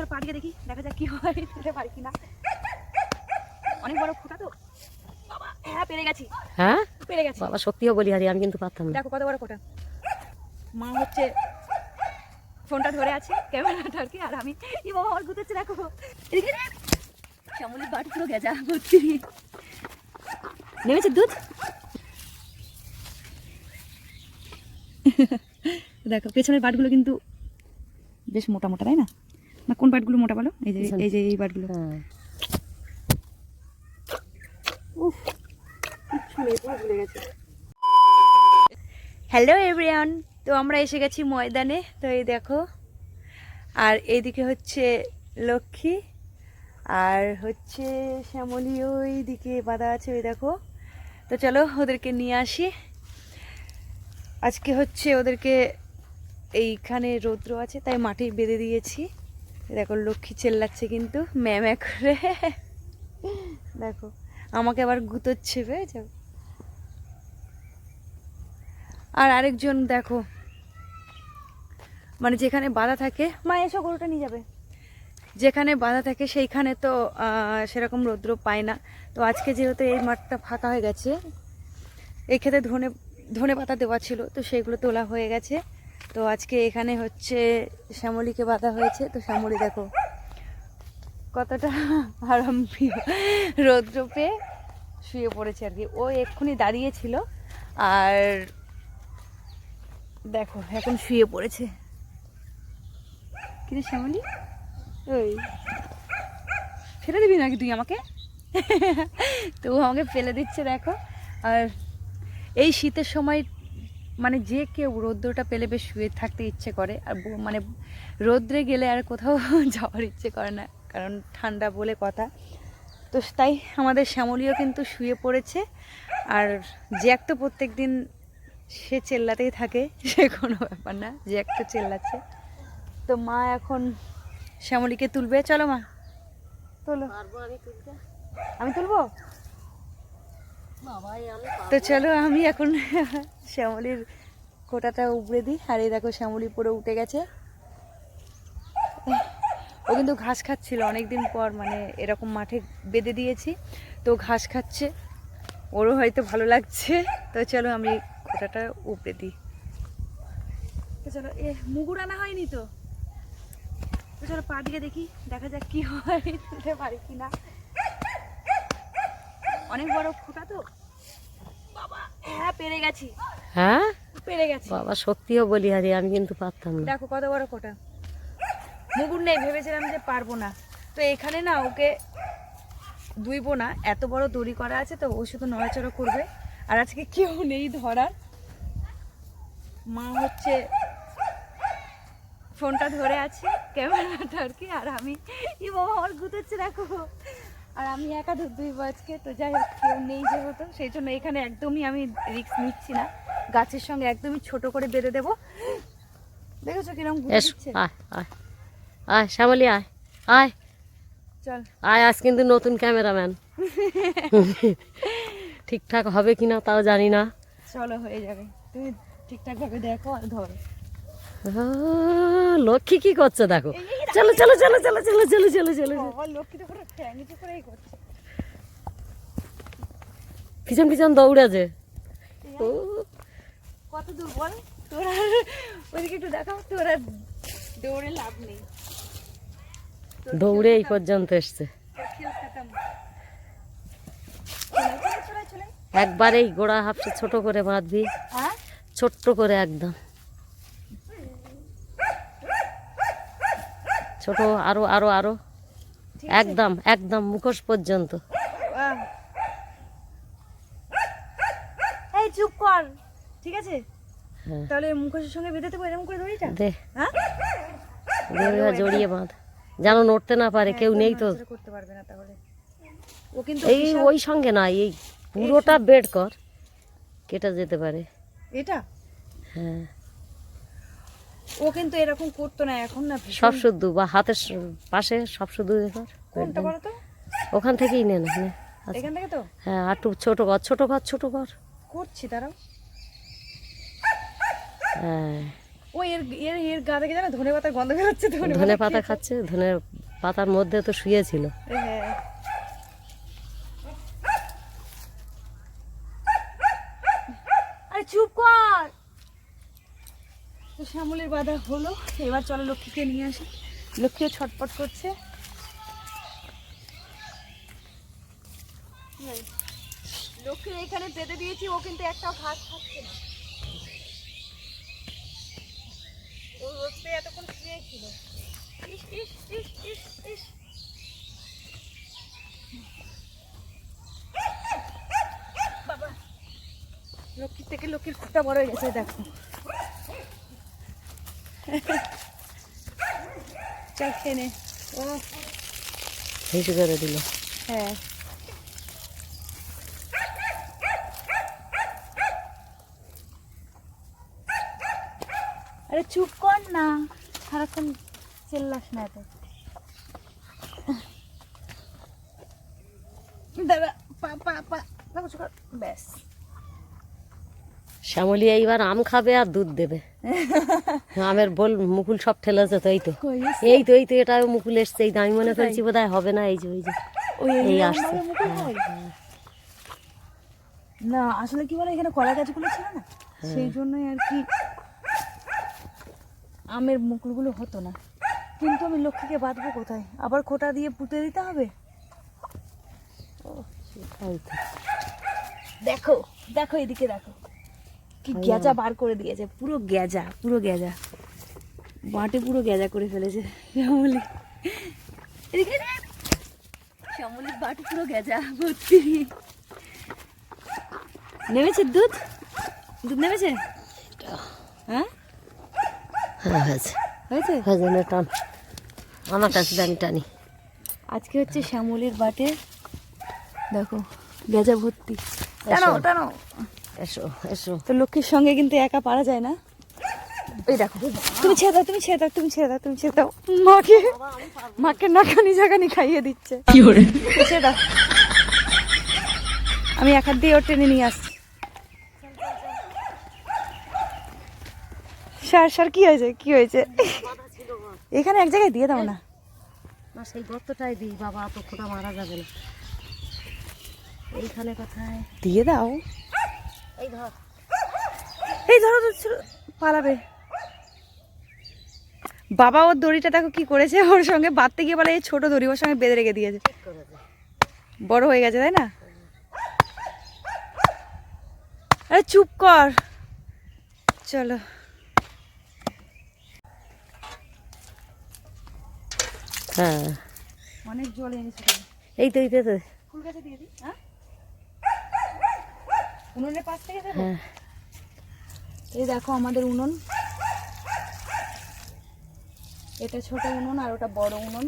চলো পাড়িয়ে দেখি দেখা যাক কি হয় তুলতে পারি কিনা। অনেক বড় ফোটা তো। বাবা হ্যাঁ পেরে গেছি। হ্যাঁ? পেরে গেছি। বাবা সত্যিও বলি হারি আমি কিন্তু পারতাম না। দেখো কত বড় ফোটা মা হচ্ছে ফোনটা ধরে আছে ক্যামেরাটা আর কি আর আমি ই বাবা আমার গুতেছে দেখো। এদিকে দেখ। শ্যামলির বাট পুরো গেজা ভর্তি। নেমেছে দুধ? দেখো পেছনের বাটগুলো কিন্তু বেশ মোটা মোটা তাই না? না কোন বাটগুলো মোটা বলো? এই যে এই যে এই গেছে। হ্যালো এভরিওয়ান তো আমরা এসে গেছি ময়দানে তো এই দেখো। আর এইদিকে হচ্ছে লক্ষ্মী আর হচ্ছে শ্যামলী ওই দিকে বাঁধা আছে ওই দেখো। তো চলো ওদেরকে নিয়ে আসি। আজকে হচ্ছে ওদেরকে এইখানে রৌদ্র আছে তাই মাটি বেঁধে দিয়েছি। দেখো লক্ষ্মী চেল্লাচ্ছে কিন্তু ম্যামে করে। দেখো, আমাকে আবার গুতোচ্ছে পেয়েছ আর আরেকজন দেখো মানে যেখানে বাধা থাকে, মা এসো গরুটা নিয়ে যাবে। যেখানে বাধা থাকে সেইখানে তো সেরকম রৌদ্র পায় না। তো আজকে যেহেতু এই মাঠটা ফাঁকা হয়ে গেছে এই ক্ষেত্রে ধনে ধনে পাতা দেওয়া ছিল, তো সেগুলো তোলা হয়ে গেছে। তো আজকে এখানে হচ্ছে শ্যামলীকে বাঁধা হয়েছে। তো শ্যামলি, দেখো কতটা আরাম প্রিয় রৌদ্র পেয়ে শুয়ে পড়েছে আর কি। ও এক্ষুনি দাঁড়িয়েছিল আর দেখো, এখন শুয়ে পড়েছে। কিরে শ্যামলি? ওই, ফেলে দিবি নাকি তুই আমাকে? তো আমাকে ফেলে দিচ্ছে, দেখো। আর এই শীতের সময় মানে যে কেউ রৌদ্রটা পেলে বেশ শুয়ে থাকতে ইচ্ছে করে আর মানে রৌদ্রে গেলে আর কোথাও যাওয়ার ইচ্ছে করে না কারণ ঠান্ডা বলে কথা। তো তাই আমাদের শ্যামলীও কিন্তু শুয়ে পড়েছে আর জ্যাক তো প্রত্যেক দিন সে চেল্লাতেই থাকে সে কোনো ব্যাপার না জ্যাক তো চেল্লাচ্ছে। তো মা এখন শ্যামলীকে তুলবে চলো মা। তোলো। আমি তুলবো? তো চলো আমি এখন শ্যামলির কোটাটা উপড়ে দিই। আর এই দেখো শ্যামলি পুরো উঠে গেছে। ও কিন্তু ঘাস খাচ্ছিল, অনেকদিন পর মানে এরকম মাঠে বেঁধে দিয়েছি। তো ঘাস খাচ্ছে, ওরও হয়তো ভালো লাগছে। তো চলো আমি কোটাটা উপড়ে দিই। চলো, এ মুগুর আনা হয়নি তো? চলো পা দিয়ে দেখি, দেখা যাক কি হয় তুলতে পারি কি না অনেক বড় ফোটা তো? বাবা হ্যাঁ পেরে গেছি। হ্যাঁ? পেরে গেছি। বাবা সত্যিও বলি হারি আমি কিন্তু পারতাম না। দেখো কত বড় কোটা মুগুর নেই ভেবেছিলাম যে পারব না। তো এখানে না ওকে দুইবো না। এত বড় দড়ি করা আছে তো ও শুধু নড়াচড়া করবে। আর আজকে কেউ নেই ধরার। মা হচ্ছে ফোনটা ধরে আছে। ক্যামেরাটা আর কি? আর আমি ই বাবা আমার গুতোচ্ছে দেখো। আর আমি একা ধর দুইবো আজকে তো যাই হোক কেউ নেই যেহেতু সেই জন্য এখানে একদমই আমি রিস্ক নিচ্ছি না। গাছের সঙ্গে একদমই ছোট করে বেঁধে দেবো। দেখেছ কীরকম আয় আয় আয় শ্যামলি আয় আয়। চল। আয় আজ কিন্তু নতুন ক্যামেরাম্যান। ঠিকঠাক হবে কিনা তাও জানি না। চলো হয়ে যাবে। তুমি ঠিকঠাক ভাবে দেখো আর ধরো। লক্ষ্মী কি করছে দেখো। চলো চলো চলো চলো চলো চলো চলো চলো। পিছন পিছন দৌড়াছে কত দূর বল? তোরা ওইদিকে একটু দেখাও তোরা দৌড়ে লাভ নেই। দৌড়ে এই পর্যন্ত এসছে। একবারেই গোড়া হাফসে ছোট করে বাঁধবি। হ্যাঁ? ছোট্ট করে একদম। ছোট আরও আরও আরও। একদম একদম মুখোশ পর্যন্ত। এই চুপ কর। ঠিক আছে? হ্যাঁ। তাহলে মুখোশের সঙ্গে বেঁধে দেবো এরকম করে দড়িটা দে। হ্যাঁ? জড়িয়ে বাঁধ। যেন নড়তে না পারে কেউ নেই তো। করতে পারবে না তাহলে। ও কিন্তু এই ওই সঙ্গে না এই পুরোটা বেড কর। কেটে যেতে পারে। এটা? হ্যাঁ। ও কিন্তু এরকম করতো না এখন না সব শুদ্ধ বা হাতের পাশে সব শুদ্ধ কোনটা করো তো ওখান থেকেই নে না আচ্ছা। এখান থেকে তো? হ্যাঁ আর একটু ছোট ঘর ছোট ঘর ছোট ঘর। করছি দাঁড়াও। হ্যাঁ। ও এর এর এর গা থেকে জানো ধনে পাতার গন্ধ বেরোচ্ছে ধনে ধনে পাতা খাচ্ছে ধনে পাতার মধ্যে তো শুয়েছিল। হ্যাঁ। আরে চুপ কর! তো শ্যামলের বাধা হলো, এবার চলো লক্ষ্মীকে নিয়ে আসি। লক্ষ্মীও ছটপট করছে। লক্ষ্মী এখানে বেঁধে দিয়েছি, ও কিন্তু একটাও ঘাস খাচ্ছে না। ও এতক্ষণ শুয়েছিল বাবা, লক্ষ্মীর থেকে লক্ষ্মীর খুঁটা বড় হয়ে গেছে, দেখো। চল খেয়ে নে। ও হিসু করে দিল। হ্যাঁ। আরে চুপ কর না। সারাক্ষণ চেল্লাস না এত। দাদা পা পা পা। ব্যাস। শ্যামলি এইবার আম খাবে আর দুধ দেবে। আমের বল মুকুল সব ঠেলেছে তো এই তো। এই তো এই তো এটাও মুকুল এসছে এই তো আমি মনে করছি বোধ হবে না এই যে ওই যে ওই এই আসছে। হয়? না আসলে কি বলে এখানে কলা গাছগুলো ছিল না? সেই জন্যই আর কি আমের মুকুলগুলো হতো না। কিন্তু আমি লক্ষ্মীকে বাঁধবো কোথায়? আবার খোটা দিয়ে পুঁতে দিতে হবে। দেখো দেখো এদিকে দেখো। কি গেজা বার করে দিয়েছে পুরো গেজা পুরো গেজা বাটে পুরো গেজা করে ফেলেছে শ্যামলি। এদিকে শ্যামলির বাটে পুরো গেজা ভর্তি। নেমেছে দুধ? দুধ নেমেছে? হ্যাঁ? হ্যাঁ হয়েছে। হয়েছে? হয়েছে না টান। আমার কাছে টানি টানি। আজকে হচ্ছে শ্যামলির বাটে দেখো গেজা ভর্তি। টানো টানো। এসো এসো। তো লক্ষ্মীর সঙ্গে কিন্তু একা পারা যায় না। এই দেখো তুমি ছেড়ে দাও তুমি ছেড়ে দাও তুমি ছেড়ে দাও তুমি ছেড়ে দাও। মাকে মাকে নাকানি জাগানি খাইয়ে দিচ্ছে। ছেড়ে দাও। আমি এক হাত দিয়ে ওর টেনে নিয়ে আসছি। স্যার স্যার কি হয়েছে? কি হয়েছে? এখানে এক জায়গায় দিয়ে দাও না। না সেই গর্তটাই দিই বাবা তো খোটা মারা যাবে না। এইখানে কোথায়? দিয়ে দাও। এই ধর। এই ধরো তো পালাবে। বাবা ওর দড়িটা দেখো কি করেছে ওর সঙ্গে বাঁধতে গিয়ে বলে এই ছোট দড়ি ওর সঙ্গে বেঁধে রেখে দিয়েছে। বড় হয়ে গেছে তাই না? আরে চুপ কর। চলো। হ্যাঁ। অনেক জল এনেছি। এই তো এই তো এই তো। ফুল গাছে দিয়ে দিই হ্যাঁ? উনুনের পাশ থেকে দেবো হ্যাঁ। এই দেখো আমাদের উনুন। এটা ছোট উনুন আর ওটা বড় উনুন।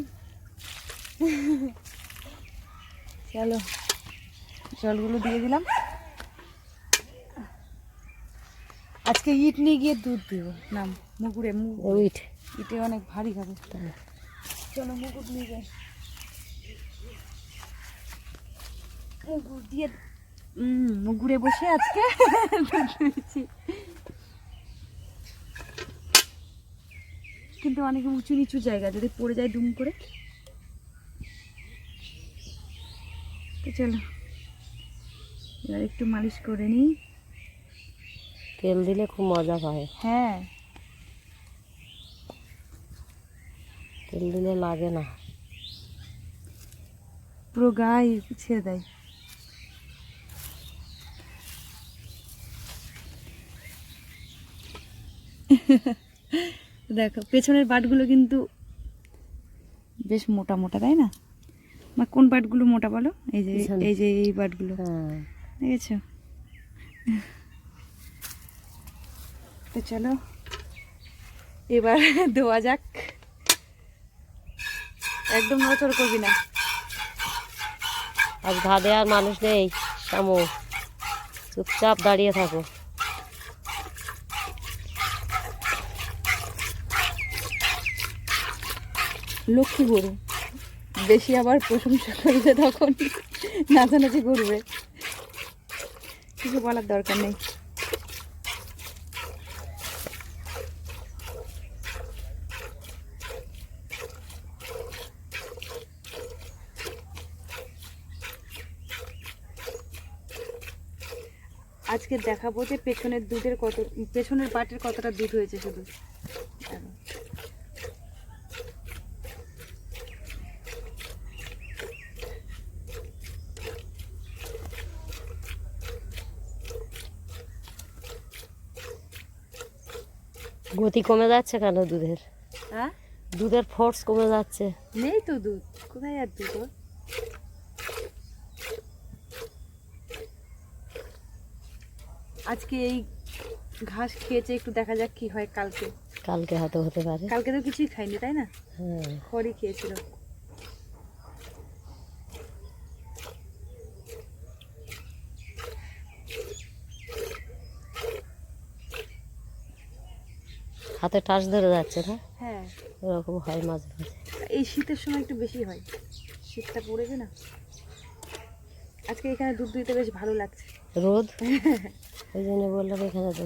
চলো জলগুলো দিয়ে দিলাম। আজকে ইট নিয়ে গিয়ে দুধ দিব। নাম মুগুরে মুগ উইট ইটে। অনেক ভারী খাবে চলো মুগুর নিয়ে যাই। মুগুর দিয়ে মুগুরে বসে আজকে। কিন্তু অনেক উঁচু নিচু জায়গা যদি পড়ে যায় ডুম করে। তো চলো এবার একটু মালিশ করে নিই। তেল দিলে খুব মজা পায় হ্যাঁ। তেল দিলে লাগে না। পুরো গায়ে ছেড়ে দেয়। দেখো পেছনের বাটগুলো কিন্তু বেশ মোটা মোটা তাই না? মা কোন বাটগুলো মোটা বলো? এই যে এই যে এই বাটগুলো। হ্যাঁ। দেখেছ? তো চলো এবার ধোয়া যাক। একদম নচড় করবি না। আজ ঘাদে আর মানুষ নেই শামু চুপচাপ দাঁড়িয়ে থাকো। লক্ষ্মী গরু। বেশি আবার প্রশংসা করবে তখন, নাচানাচি করবে। কিছু বলার দরকার নেই। আজকে দেখাবো যে পেছনের দুধের কত, পেছনের পাটের কতটা দুধ হয়েছে শুধু। গতি কমে যাচ্ছে কেন দুধের? হ্যাঁ? দুধের ফোর্স কমে যাচ্ছে। নেই তো দুধ। কোথায় আর দুধ আজকে এই ঘাস খেয়েছে একটু দেখা যাক কি হয় কালকে। কালকে হয়তো হতে পারে। কালকে তো কিছুই খাইনি তাই না? হ্যাঁ। খড়ি খেয়েছিল হাতে টাচ ধরে যাচ্ছে না? হ্যাঁ। এরকম হয় মাঝে মাঝে। এই শীতের সময় একটু বেশি হয়। শীতটা পড়েছে না? আজকে এখানে দুধ দিতে বেশ ভালো লাগছে। রোদ? ওই জন্য বললাম এখানে তো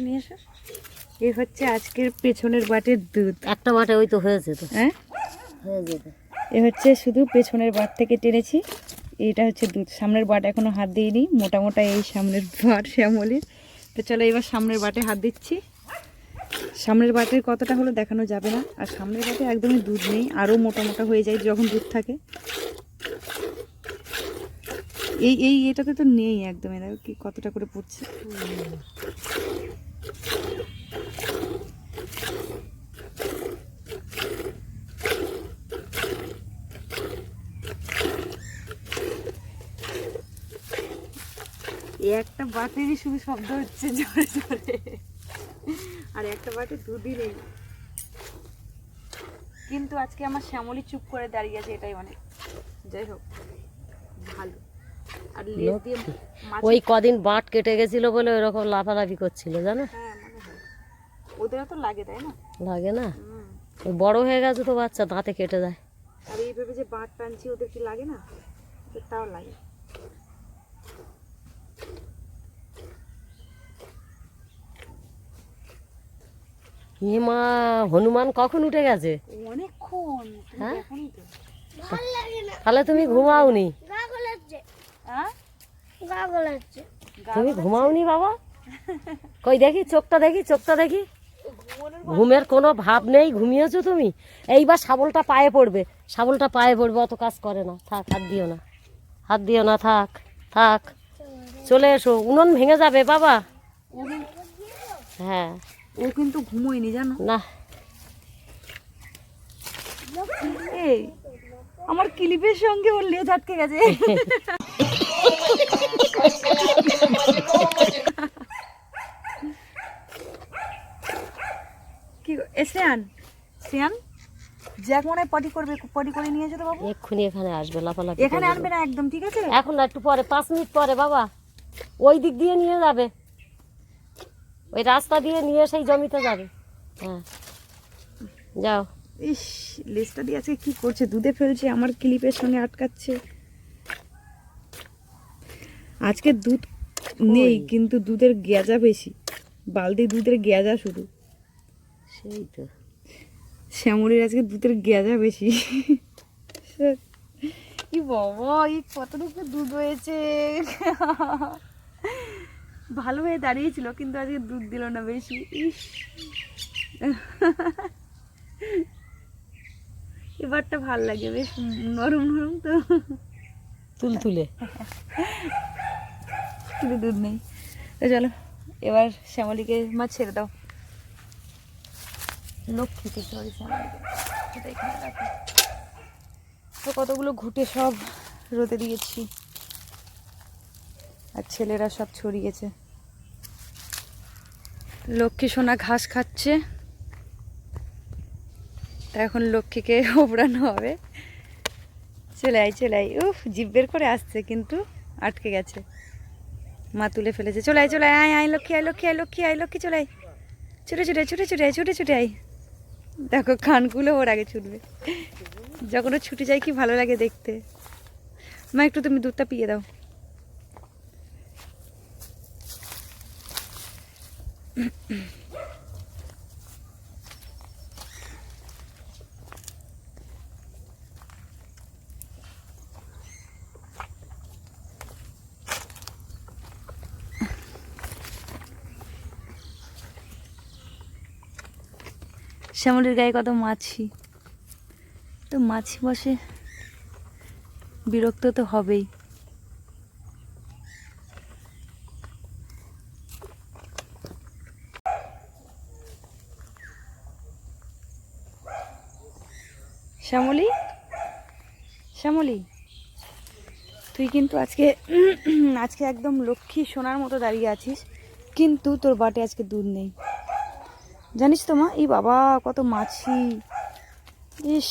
নিয়ে এসো। এ হচ্ছে আজকের পেছনের বাটের দুধ। একটা মাঠে ওই তো হয়েছে তো। হ্যাঁ? হয়ে যেতে এ হচ্ছে শুধু পেছনের বাট থেকে টেনেছি। এইটা হচ্ছে দুধ। সামনের বাট এখনও হাত দিইনি। মোটা মোটা এই সামনের বাট শ্যামলির। তো চলো এবার সামনের বাটে হাত দিচ্ছি। সামনের বাটের কতটা হলো দেখানো যাবে না। আর সামনের বাটে একদমই দুধ নেই। আরও মোটা মোটা হয়ে যায় যখন দুধ থাকে। এই এই এটাতে তো নেই একদমই। দেখো কি কতটা করে পড়ছে। একটা বাটেরই শুধু শব্দ হচ্ছে জোরে জোরে। আর একটা বাটে দুধই নেই কিন্তু আজকে আমার শ্যামলি চুপ করে দাঁড়িয়ে আছে এটাই অনেক যাই হোক ভালো। আর লেজ দিয়ে ওই কদিন বাট কেটে গেছিল বলে ওরকম লাফালাফি করছিল জানো? হ্যাঁ। ওদেরও তো লাগে তাই না? লাগে না? বড় হয়ে গেছে তো বাচ্চা দাঁতে কেটে যায়। আর এইভাবে যে বাট টানছি ওদের কি লাগে না? তাও লাগে। এ মা হনুমান কখন উঠে গেছে? অনেকক্ষণ হ্যাঁ? তাহলে তুমি ঘুমাওনি? তুমি ঘুমাওনি বাবা? কই দেখি চোখটা দেখি চোখটা দেখি। ঘুমের কোনো ভাব নেই ঘুমিয়েছো তুমি? এইবার শাবলটা পায়ে পড়বে। শাবলটা পায়ে পড়বে অত কাজ করে না। থাক হাত দিও না। হাত দিও না থাক থাক। চলে এসো। উনুন ভেঙে যাবে বাবা। হ্যাঁ। ও কিন্তু ঘুমোয়নি জানো? না। এই আমার ক্লিপের সঙ্গে ওর লেজ আটকে গেছে। কি গো- এ শ্রেয়ান শ্রেয়ান জ্যাক মনে হয় পটি করবে পটি করে নিয়ে যেতে বাবু। এক্ষুনি এখানে আসবে লাফালাফি এখানে আনবে না একদম ঠিক আছে? এখন না একটু পরে পাঁচ মিনিট পরে বাবা। ওই দিক দিয়ে নিয়ে যাবে। ওই রাস্তা দিয়ে নিয়ে সেই জমিতে যাবে। হ্যাঁ। যাও। ইস লেজটা দিয়ে আজকে কি করছে? দুধে ফেলছে আমার ক্লিপের সঙ্গে আটকাচ্ছে। আজকে দুধ নেই কিন্তু দুধের গেজা বেশি। বালতি দুধের গেজা শুধু। সেই তো শ্যামলির আজকে দুধের গেঁজা বেশি। কি বাবা এই কতটুকু দুধ হয়েছে? ভালো হয়ে দাঁড়িয়েছিল কিন্তু আজকে দুধ দিল না বেশি। ইস। এবারটা ভালো লাগে বেশ নরম নরম তো। তুল তুলে। দুধ নেই। তো চলো এবার শ্যামলিকে মা ছেড়ে দাও। লক্ষ্মীকে তো কতগুলো ঘুটে সব রোদে দিয়েছি। আর ছেলেরা সব ছড়িয়েছে। লক্ষ্মী সোনা ঘাস খাচ্ছে। এখন লক্ষ্মীকে ওপড়ানো হবে। চলে আয় চলে আয় উফ, জিভ বের করে আসছে, কিন্তু আটকে গেছে। মা তুলে ফেলেছে। চলে আয় চলে আয় আয়, লক্ষ্মী আয় লক্ষ্মী আয় লক্ষ্মী আয়, লক্ষ্মী চলে আয় ছুটে ছুটে ছুটে ছুটে ছুটে ছুটে, আয়। দেখো, কানগুলো ওর আগে ছুটবে। যখন ও ছুটে যায়, কি ভালো লাগে দেখতে। মা, একটু তুমি দুধটা পিয়ে দাও। শ্যামলির গায়ে কত মাছি। তো মাছি বসে বিরক্ত তো হবেই। শ্যামলি? শ্যামলি? তুই কিন্তু আজকে আজকে একদম লক্ষ্মী সোনার মতো দাঁড়িয়ে আছিস, কিন্তু তোর বাটে আজকে দুধ নেই। জানিস তো মা এই বাবা কত মাছি। ইস।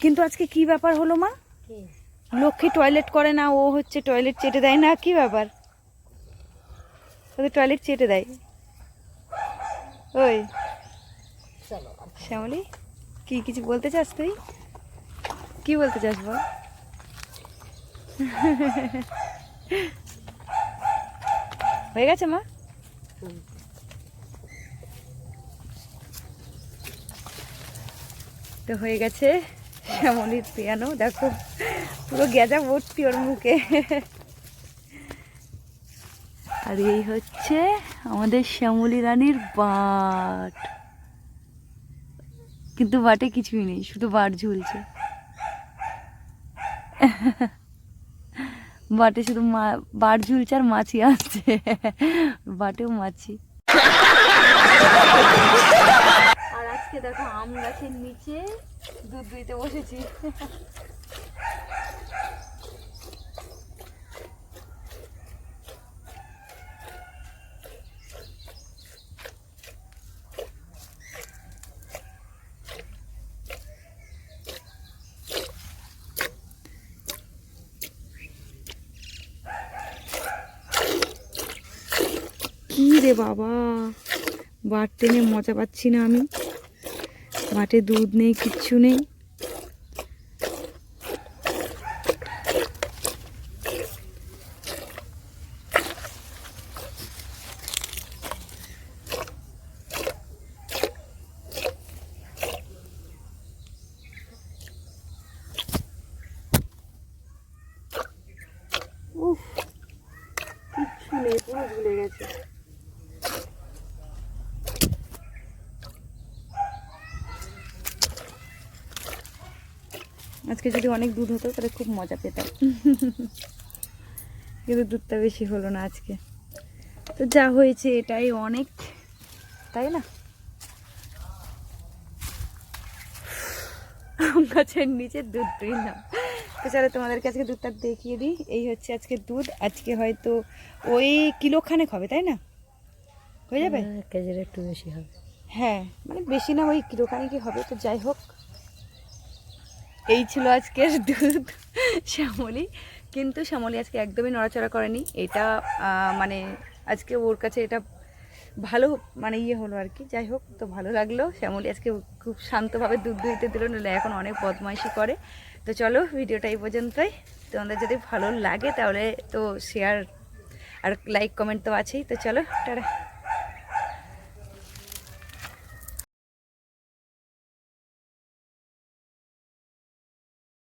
কিন্তু আজকে কি ব্যাপার হলো মা? লক্ষ্মী টয়লেট করে না ও হচ্ছে টয়লেট চেটে দেয় না কি ব্যাপার? ওদের টয়লেট চেটে দেয়। ওই। শ্যামলি কি কিছু বলতে চাস তুই? কি বলতে চাস বল? হয়ে গেছে, মা? তো হয়ে গেছে শ্যামলির পিয়ানো, দেখো, পুরো গেজা ভর্তি ওর মুখে। আর এই হচ্ছে আমাদের শ্যামলী রানীর বাট। কিন্তু বাটে কিছুই নেই, শুধু বাট ঝুলছে। বাটে শুধু মা, বাট ঝুলছে আর মাছি আসছে বাটেও মাছি। আর আজকে দেখো আম গাছের নিচে দুধ দুইতে বসেছি। কি রে বাবা? বাট টেনে মজা পাচ্ছি না আমি। বাটে দুধ নেই, কিচ্ছু নেই। নেই, পুরো ভুলে গেছে। আজকে যদি অনেক দুধ হতো তাহলে খুব মজা পেতাম। কিন্তু দুধটা বেশি হলো না আজকে। তো যা হয়েছে এটাই অনেক তাই না? আম গাছের নিচে দুধ তুললাম। তো চলো তোমাদেরকে আজকে দুধটা দেখিয়ে দিই। এই হচ্ছে আজকে দুধ। আজকে হয়তো ওই কিলো খানেক হবে তাই না? হয়ে যাবে? কেজির একটু বেশি হবে। হ্যাঁ মানে বেশি না ওই কিলো খানেকই হবে। তো যাই হোক এই ছিল আজকের দুধ শ্যামলি। কিন্তু শ্যামলি আজকে একদমই নড়াচড়া করেনি। এটা মানে আজকে ওর কাছে এটা ভালো মানে ইয়ে হলো আর কি। যাই হোক, তো ভালো লাগল। শ্যামলি আজকে খুব শান্তভাবে দুধ দুইতে দিল নাহলে এখন অনেক বদমাইশি করে। তো চলো, ভিডিওটা এই পর্যন্তই। তোমাদের যদি ভালো লাগে, তাহলে তো শেয়ার আর লাইক কমেন্ট তো আছেই। তো চলো, টাটা।